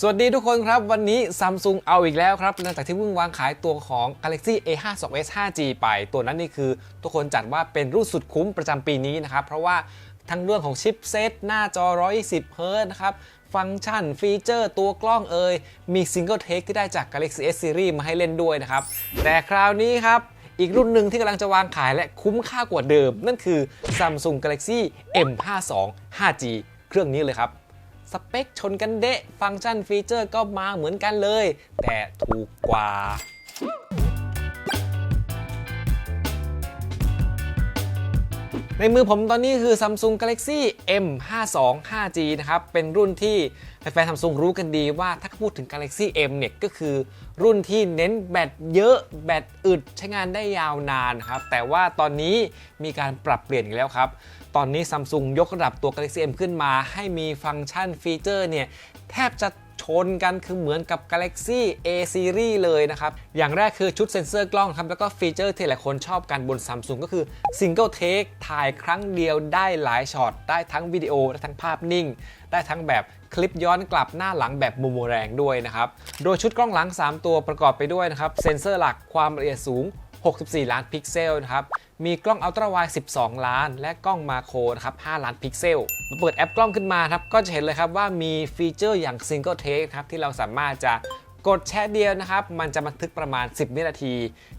สวัสดีทุกคนครับ วันนี้ Samsung เอาอีกแล้วครับ หลังจากที่เพิ่งวางขายตัวของ Galaxy A52s 5G ไป ตัวนั้นนี่คือ ทุกคนจัดว่าเป็นรุ่นสุดคุ้มประจำปีนี้นะครับ เพราะว่าทั้งเรื่องของชิปเซตหน้าจอ 120 Hz นะครับ ฟังก์ชันฟีเจอร์ตัวกล้องเอ่ยมี Single Take ที่ได้จาก Galaxy S Series มาให้เล่นด้วยนะครับ แต่คราวนี้ครับอีกรุ่นหนึ่งที่กำลังจะวางขายและคุ้มค่ากว่าเดิม นั่นคือ Samsung Galaxy M52 5G เครื่องนี้เลยครับ สเปคชนกันเดะ ฟังก์ชันฟีเจอร์ก็มาเหมือนกันเลย แต่ถูกกว่าในมือผมตอนนี้คือ Samsung Galaxy M52 5G นะครับ เป็นรุ่นที่แฟนๆ Samsung รู้กันดีว่าถ้าพูดถึง Galaxy M เนี่ยก็คือรุ่นที่เน้นแบตเยอะแบตอึดใช้งานได้ยาวนานครับ แต่ว่าตอนนี้มีการปรับเปลี่ยนอีกแล้วครับ ตอนนี้ Samsung ยกระดับตัว Galaxy M ขึ้นมา ให้มีฟังก์ชันฟีเจอร์เนี่ยแทบจะชนกันคือเหมือนกับ Galaxy A Series เลยนะครับ อย่างแรกคือชุดเซ็นเซอร์กล้องครับ แล้วก็ฟีเจอร์ที่หลายคนชอบกันบน Samsung ก็คือ Single Take ถ่ายครั้งเดียวได้หลายช็อต ได้ทั้งวิดีโอ ได้ทั้งภาพนิ่ง ได้ทั้งแบบคลิปย้อนกลับหน้าหลังแบบมุมแรงด้วยนะครับ โดยชุดกล้องหลัง 3 ตัวประกอบไปด้วยนะครับ เซ็นเซอร์หลักความละเอียดสูง 64 ล้านพิกเซลนะครับ มีกล้องอัลตร้าไวด์12 ล้าน และกล้องมาโครนะครับ5ล้านพิกเซลมาเปิดแอปกล้องขึ้นมาครับก็จะเห็นเลยครับว่ามีฟีเจอร์อย่าง Single Take ครับที่เราสามารถจะกดแชะเดียวนะครับ มันจะบันทึกประมาณ 10 วินาที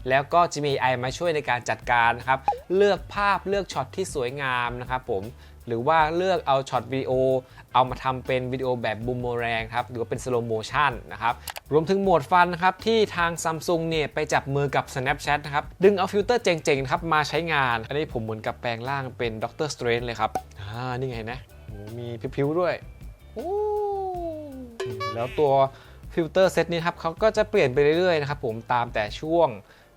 แล้วก็จะมี AI มาช่วยในการจัดการนะครับ เลือกภาพเลือกช็อตที่สวยงามนะครับผม หรือว่าเลือกเอาช็อตวิดีโอเอามาทำเป็นวิดีโอแบบบูมเมแรงครับ หรือว่าเป็นสโลโมชันนะครับ รวมถึงโหมดฟันนะครับ ที่ทาง Samsung เนี่ยไปจับมือกับ Snapchat นะครับ ดึงเอาฟิลเตอร์เจ๋งๆครับมาใช้งาน อันนี้ผมเหมือนกับแปลงร่างเป็นด็อกเตอร์สเตรนเลยครับ อ่า นี่ไงนะ มีพิวๆด้วย แล้วตัวฟิลเตอร์เซตนี้ครับเขาก็จะเปลี่ยนไปเรื่อยๆนะครับผมตามแต่ช่วง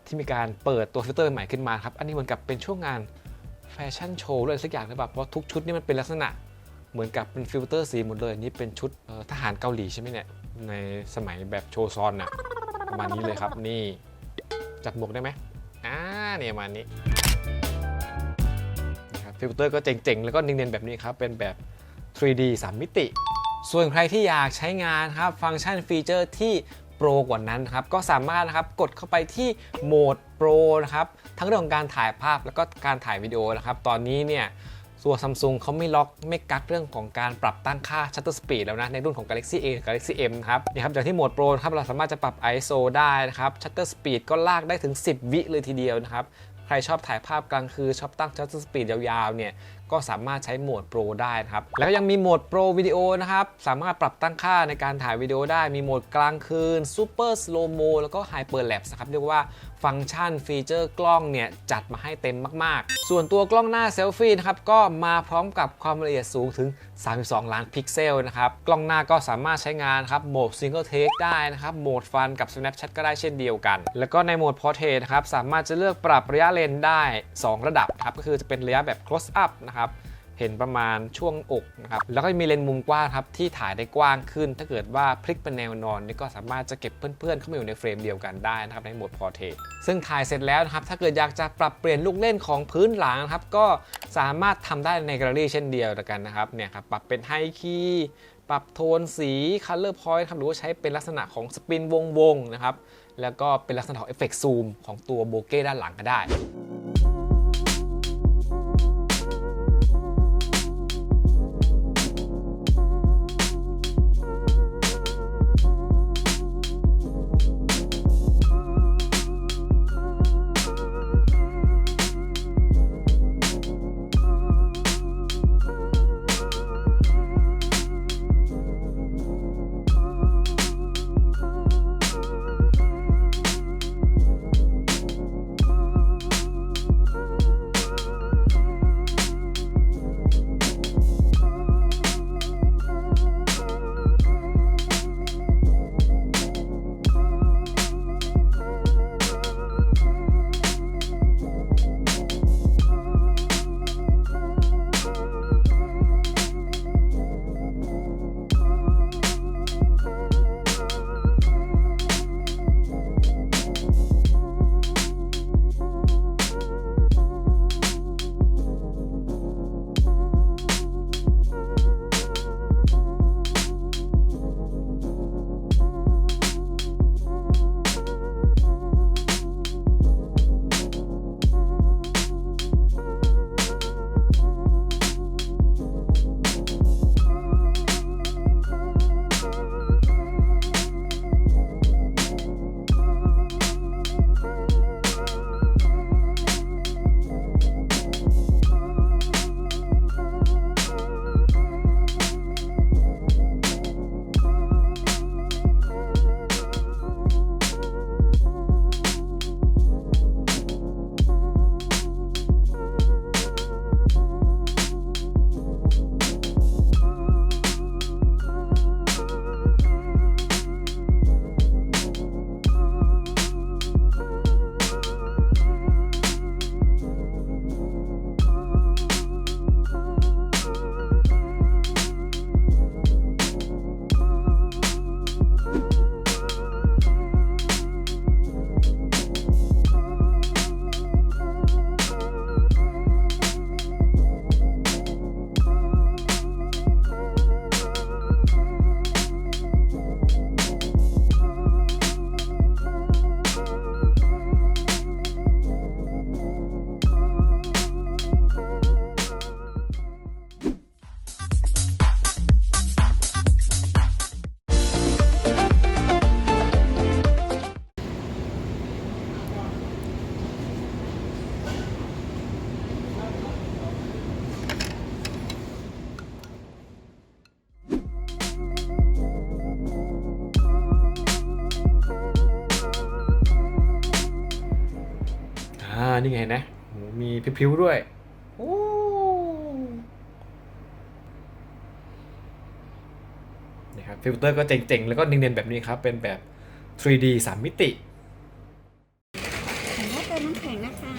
ที่มีการเปิดตัวฟิลเตอร์ใหม่ขึ้นมาครับ อันนี้เหมือนกับเป็นช่วงงาน ชั่นโชว์เลยสักอย่างหรือเปล่าเพราะทุกชุดนี่มันเป็นลักษณะเหมือนกับเป็นฟิลเตอร์สีหมดเลยนี่เป็นชุดทหารเกาหลีใช่ไหมเนี่ยในสมัยแบบโชซอนน่ะประมาณนี้เลยครับนี่จับหมวกได้ไหมอ่าเนี่ยมาณนี้นะครับฟิลเตอร์ก็เจ๋งๆ แล้วก็เนียนๆแบบนี้ครับ เป็นแบบ 3D 3 มิติ ส่วนใครที่อยากใช้งานครับฟังก์ชันฟีเจอร์ที่โปรกว่านั้นครับ ก็สามารถนะครับกดเข้าไปที่โหมดโปรนะครับ ทั้งเรื่องของการถ่ายภาพแล้วก็การถ่ายวิดีโอนะครับ ตอนนี้เนี่ยตัว Samsung เขาไม่ล็อกไม่กักเรื่องของการปรับตั้งค่า Shutter Speed แล้วนะ ในรุ่นของ Galaxy A กับ Galaxy M ครับนี่ครับจากที่โหมดโปรครับเราสามารถจะปรับ ISO ได้นะครับ Shutter Speed ก็ลากได้ถึง 10 วิเลยทีเดียวนะครับ ใครชอบถ่ายภาพกลางคืนชอบตั้ง shutter speed ยาวๆเนี่ยก็สามารถใช้โหมดโปรได้นะครับ แล้วก็ยังมีโหมดโปรวิดีโอนะครับ สามารถปรับตั้งค่าในการถ่ายวิดีโอได้ มีโหมดกลางคืน Super Slow Mo แล้วก็ Hyper Lapse ครับ เรียกว่า ฟังก์ชันฟีเจอร์กล้องเนี่ยจัดมาให้เต็มมากๆ ส่วนตัวกล้องหน้าเซลฟี่นะครับก็มาพร้อมกับความละเอียดสูงถึง 32 ล้านพิกเซลนะครับกล้องหน้าก็สามารถใช้งานครับโหมด Single Take ได้นะครับโหมดฟันกับ Snapchat ก็ได้เช่นเดียวกัน แล้วก็ในโหมด Portrait นะครับสามารถจะเลือกปรับระยะเลนส์ได้ 2 ระดับครับก็คือจะเป็นระยะแบบ close up นะครับ เห็นประมาณช่วงอกนะครับแล้วก็มีเลนส์มุมกว้างครับที่ถ่ายได้กว้างขึ้น ถ้าเกิดว่าพลิกเป็นแนวนอนนี่ก็สามารถจะเก็บเพื่อนๆ เข้ามาอยู่ในเฟรมเดียวกันได้นะครับในโหมด Portrait ซึ่งถ่ายเสร็จแล้วนะครับถ้าเกิดอยากจะปรับเปลี่ยนลูกเล่นของพื้นหลังนะครับก็สามารถทำได้ในแกลเลอรี่เช่นเดียวกันนะครับเนี่ยครับปรับเป็นไฮคีย์ปรับโทนสี Color Point ครับหรือว่าใช้เป็นลักษณะของสปินวงๆนะครับแล้วก็เป็นลักษณะของเอฟเฟกต์ซูมของตัวโบเก้ด้านหลังก็ได้ นี่ไงเห็นะมีพิ้วๆด้วยโอ้นะครับฟิลเตอร์ก็เจ๋งๆ แล้วก็เนียนๆแบบนี้ครับ เป็นแบบ 3D 3 มิติ ขออนุญาตเติมน้ำแข็งนะคะ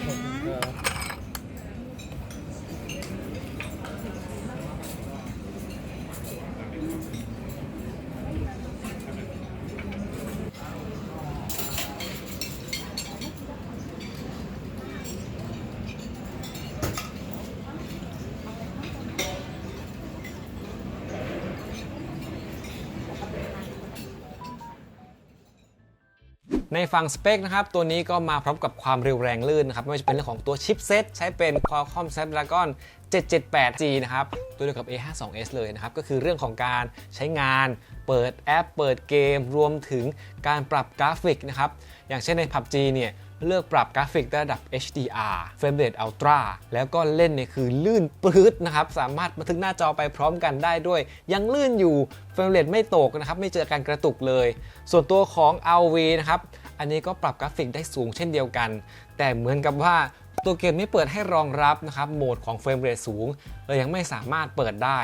ในฝั่งสเปคนะครับ ตัวนี้ก็มาพร้อมกับความเร็วแรงลื่นนะครับ ไม่ว่าจะเป็นเรื่องของตัวชิปเซตใช้เป็น Qualcomm Snapdragon 778G นะครับ ตัวเดียวกับ A52s เลยนะครับ ก็คือเรื่องของการใช้งาน เปิดแอป เปิดเกม รวมถึงการปรับกราฟิกนะครับ อย่างเช่นใน PUBG เนี่ย เลือกปรับกราฟิกระดับ HDR Frame Rate Ultra แล้วก็เล่นเนี่ยคือลื่นปลื้ดนะครับ สามารถบันทึกหน้าจอไปพร้อมกันได้ด้วย ยังลื่นอยู่ Frame Rate ไม่ตกนะครับ ไม่เจอการกระตุกเลย ส่วนตัวของ RV นะครับ อันนี้ก็ปรับกราฟิกได้สูงเช่นเดียวกัน แต่เหมือนกับว่าตัวเกมไม่เปิดให้รองรับนะครับโหมดของเฟรมเรทสูงเลยยังไม่สามารถเปิดได้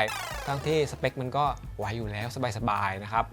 ทั้งที่สเปคมันก็ไหวอยู่แล้วสบายๆนะครับ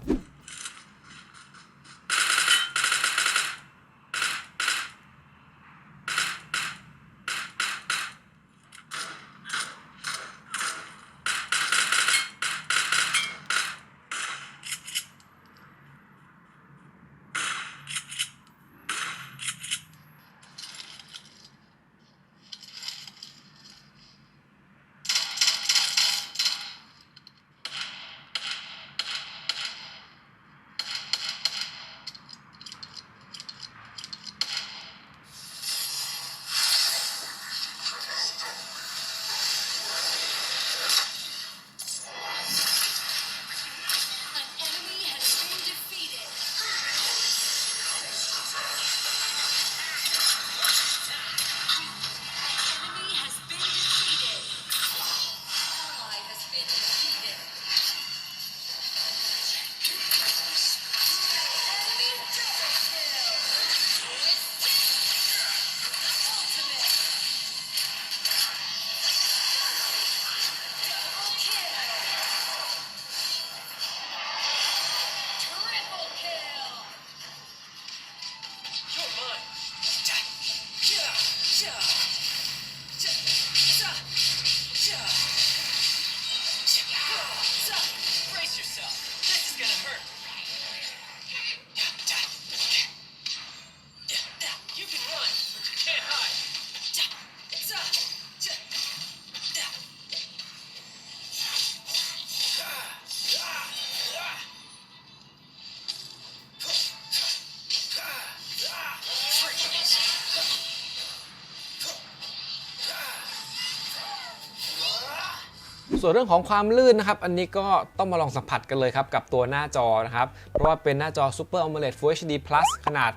ส่วนเรื่องของความลื่นนะครับ อันนี้ก็ต้องมาลองสัมผัสกันเลยครับ กับตัวหน้าจอนะครับ เพราะว่าเป็นหน้าจอ Super AMOLED Full HD Plus ขนาด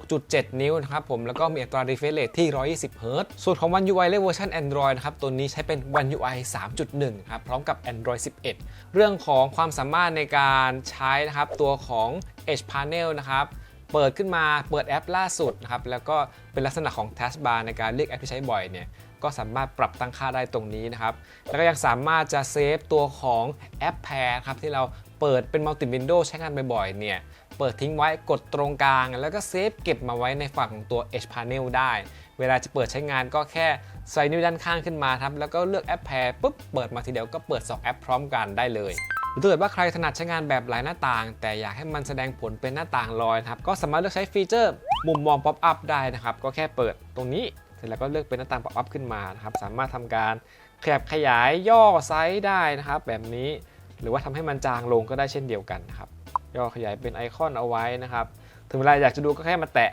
6.7 นิ้วนะครับผม แล้วก็มีอัตรา refresh rate ที่ 120เฮิรตซ์ส่วนของ One UI และเวอร์ชัน Android นะครับ ตัวนี้ใช้เป็น One UI 3.1 ครับ พร้อมกับ Android 11 เรื่องของความสามารถในการใช้นะครับ ตัวของ Edge Panel นะครับ เปิดขึ้นมาเปิดแอปล่าสุดนะครับแล้วก็เป็นลักษณะของ Taskbar ในการเรียกแอปที่ใช้บ่อยเนี่ยก็สามารถปรับตั้งค่าได้ตรงนี้นะครับแล้วก็ยังสามารถจะเซฟตัวของแอปแพร์ครับที่เราเปิดเป็นมัลติวินโดว์ใช้งานบ่อยๆเนี่ยเปิดทิ้งไว้กดตรงกลาง แล้วก็เซฟเก็บมาไว้ในฝั่งของตัว Edge Panel ได้ เวลาจะเปิดใช้งานก็แค่ใส่นิ้วด้านข้างขึ้นมาครับแล้วก็เลือกแอปแพร์ปุ๊บเปิดมาทีเดียวก็เปิด 2 แอปพร้อมกันได้เลย หรือถ้าเกิดว่าใครถนัดใช้งานแบบหลายหน้าต่าง แต่อยากให้มันแสดงผลเป็นหน้าต่างลอยนะครับก็สามารถเลือกใช้ฟีเจอร์ มุมมองป๊อปอัพได้นะครับก็แค่เปิดตรงนี้เสร็จแล้วก็เลือกเป็นหน้าต่างป๊อปอัพขึ้นมานะครับสามารถทำการขยับขยายย่อไซส์ได้นะครับแบบนี้ หรือว่าทำให้มันจางลงก็ได้เช่นเดียวกันนะครับย่อขยายเป็นไอคอนเอาไว้นะครับถึงเวลาอยากจะดูก็แค่มาแตะ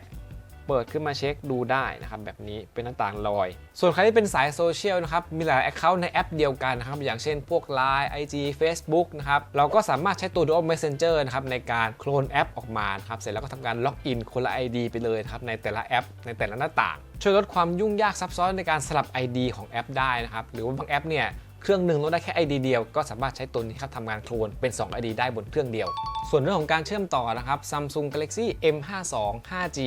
เปิดขึ้นมาเช็คดูได้นะครับแบบนี้เป็นหน้าต่างลอย ส่วนใครที่เป็นสายโซเชียลนะครับมีหลาย Account ในแอปเดียวกันนะครับอย่างเช่นพวก Line IG Facebook นะครับเราก็สามารถใช้ตัว Dual Messenger นะครับในการโคลนแอปออกมาครับเสร็จแล้วก็ทำการล็อกอินคนละ ID ไปเลยครับในแต่ละแอป ในแต่ละหน้าต่าง ช่วยลดความยุ่งยากซับซ้อนในการสลับ ID ของแอปได้นะครับหรือว่าบางแอปเนี่ยเครื่องหนึ่งเราได้แค่ ID เดียวก็สามารถใช้ตัวนี้ครับทำงานโคลนเป็น 2 ID ได้บนเครื่องเดียว ส่วนเรื่องของการเชื่อมต่อนะครับ Samsung Galaxy M52 5G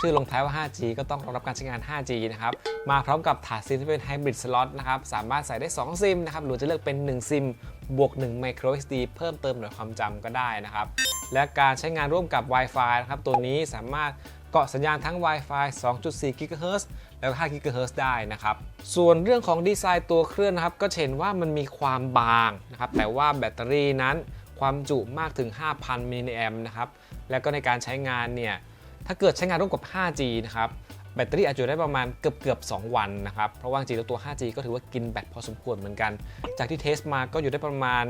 ชื่อลงท้ายว่า 5G ก็ต้องรองรับการใช้งาน 5G นะครับ มาพร้อมกับถาดซิมที่เป็นไฮบริดสล็อตนะครับ สามารถใส่ได้ 2 ซิมนะครับ หรือจะเลือกเป็น 1 ซิม บวก 1 micro SD เพิ่มเติมหน่วยความจำก็ได้นะครับ และการใช้งานร่วมกับ Wi-Fi นะครับ ตัวนี้สามารถเกาะสัญญาณทั้ง Wi-Fi 2.4 GHz แล้วก็5 GHz ได้นะครับ ส่วนเรื่องของดีไซน์ตัวเครื่องนะครับ ก็เห็นว่ามันมีความบางนะครับ แต่ว่าแบตเตอรี่นั้นความจุมากถึง 5,000 มิลลิแอมนะครับ แล้วก็ในการใช้งานเนี่ย ถ้าเกิดใช้งานร่วมกับ 5G นะครับแบตเตอรี่อาจจะอยู่ได้ประมาณเกือบเกือบ2วันนะครับ เพราะว่าจริงแล้วตัว 5G ก็ถือว่ากินแบตพอสมควรเหมือนกัน จากที่เทสมาก็อยู่ได้ประมาณ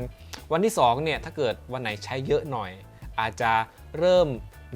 วันที่2เนี่ยถ้าเกิดวันไหนใช้เยอะหน่อย อาจจะเริ่ม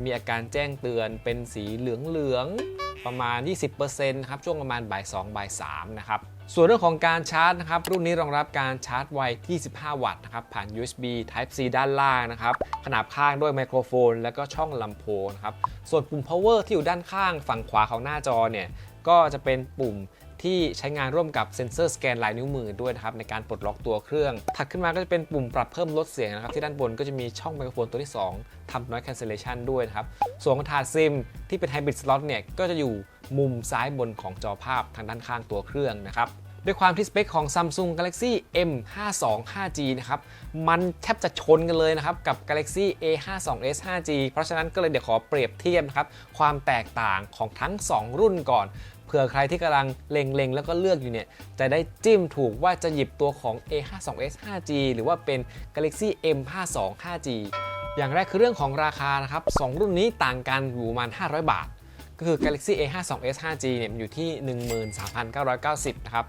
มีอาการแจ้งเตือนเป็นสีเหลืองๆประมาณ 20%ครับช่วงประมาณบ่าย2บ่าย3นะครับ ส่วนเรื่องของการชาร์จนะครับรุ่นนี้รองรับการชาร์จไวที่ 15 วัตต์นะครับผ่าน USB Type C ด้านล่างนะครับขนาบข้างด้วยไมโครโฟน แล้วก็ช่องลำโพงนะครับส่วนปุ่ม power ที่อยู่ด้านข้างฝั่งขวาของหน้าจอเนี่ยก็จะเป็นปุ่ม ที่ใช้งานร่วมกับเซ็นเซอร์สแกนลายนิ้วมือด้วยนะครับในการปลดล็อกตัวเครื่อง ถัดขึ้นมาก็จะเป็นปุ่มปรับเพิ่มลดเสียงนะครับที่ด้านบนก็จะมีช่องไมโครโฟนตัวที่ 2ทำ noise cancellation ด้วยนะครับ ส่วนของถาดซิมที่เป็น hybrid slot เนี่ยก็จะอยู่มุมซ้ายบนของจอภาพทางด้านข้างตัวเครื่องนะครับด้วยความที่สเปคของ Samsung Galaxy M52 5G นะครับ มันแทบจะชนกันเลยนะครับ กับ Galaxy A52s 5G เพราะฉะนั้นก็เลยเดี๋ยวขอเปรียบเทียบนะครับ ความแตกต่างของทั้ง 2 รุ่นก่อน ผื่อใครที่กำลังเล็งๆ แล้วก็เลือกอยู่เนี่ย จะได้จิ้มถูกว่าจะหยิบตัวของ A52s 5G หรือว่าเป็น Galaxy M52 5G อย่างแรกคือเรื่องของราคานะครับ2รุ่นนี้ต่างกันอยู่ประมาณ 500 บาท ก็คือ Galaxy A52s 5G เนี่ยอยู่ที่ 13,990 นะครับ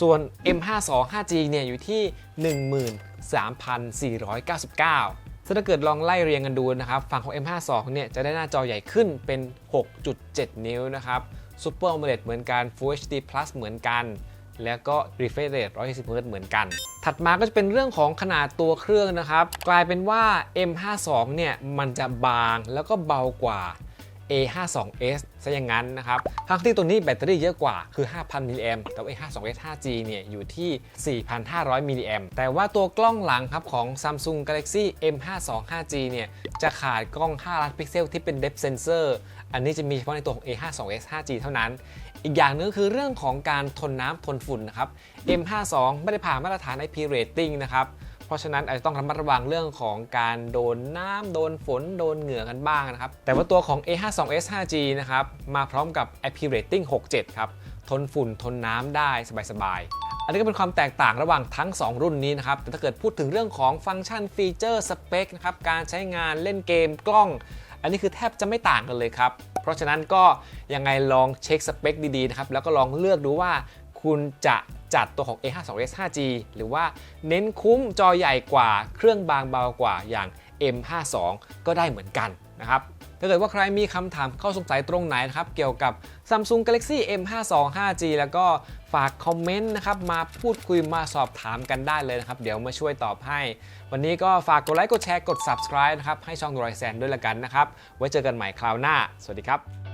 ส่วน M52 5G เนี่ยอยู่ที่ 13,499ซึ่งถ้าเกิดลองไล่เรียงกันดูนะครับ ฝั่งของ M52 เนี่ยจะได้หน้าจอใหญ่ขึ้นเป็น 6.7 นิ้วนะครับ Super AMOLED เหมือนกัน Full HD Plus เหมือนกัน แล้วก็ refresh rate 120 Hz เหมือนกัน ถัดมาก็จะเป็นเรื่องของขนาดตัวเครื่องนะครับ กลายเป็นว่า M52 เนี่ยมันจะบางแล้วก็เบากว่า A52s ซะอย่างนั้นนะครับ ทั้งที่ตัวนี้แบตเตอรี่เยอะกว่า คือ 5,000 มิลลิแอมแต่ว่า A52s 5G เนี่ย อยู่ที่ 4,500 มิลลิแอมแต่ว่าตัวกล้องหลังครับของ Samsung Galaxy M52 5G เนี่ย จะขาดกล้อง 5 ล้านพิกเซลที่เป็น depth sensor อันนี้จะมีเฉพาะในตัวของ A52s 5G เท่านั้น อีกอย่างหนึงคือเรื่องของการทนน้ำทนฝุ่นนะครับ M52 ไม่ได้ผ่านมาตรฐาน IP rating นะครับเพราะฉะนั้นอาจจะต้องระมัดระวังเรื่องของการโดนน้ำโดนฝนโดนเหงื่อกันบ้างนะครับ แต่ว่าตัวของ A52s 5G นะครับ มาพร้อมกับ IP rating 67 ครับ ทนฝุ่นทนน้ำได้สบายๆ อันนี้ก็เป็นความแตกต่างระหว่างทั้ง 2 รุ่นนี้นะครับ แต่ถ้าเกิดพูดถึงเรื่องของฟังก์ชันฟีเจอร์สเปคนะครับ การใช้งานเล่นเกมกล้อง อันนี้คือแทบจะไม่ต่างกันเลยครับ เพราะฉะนั้นก็ยังไงลองเช็คสเปคดีๆนะครับแล้วก็ลองเลือกดูว่าคุณจะจัดตัวของ A52s 5G หรือว่าเน้นคุ้มจอใหญ่กว่าเครื่องบางเบากว่าอย่าง M52 ก็ได้เหมือนกันนะครับ ถ้าเกิดว่าใครมีคำถามข้อสงสัยตรงไหนนะครับเกี่ยวกับ Samsung Galaxy M52 5G แล้วก็ฝากคอมเมนต์นะครับมาพูดคุยมาสอบถามกันได้เลยนะครับเดี๋ยวมาช่วยตอบให้ วันนี้ก็ฝากกดไลค์กดแชร์กด subscribe นะครับให้ช่องดรอยแซนด้วยละกันนะครับไว้เจอกันใหม่คราวหน้า สวัสดีครับ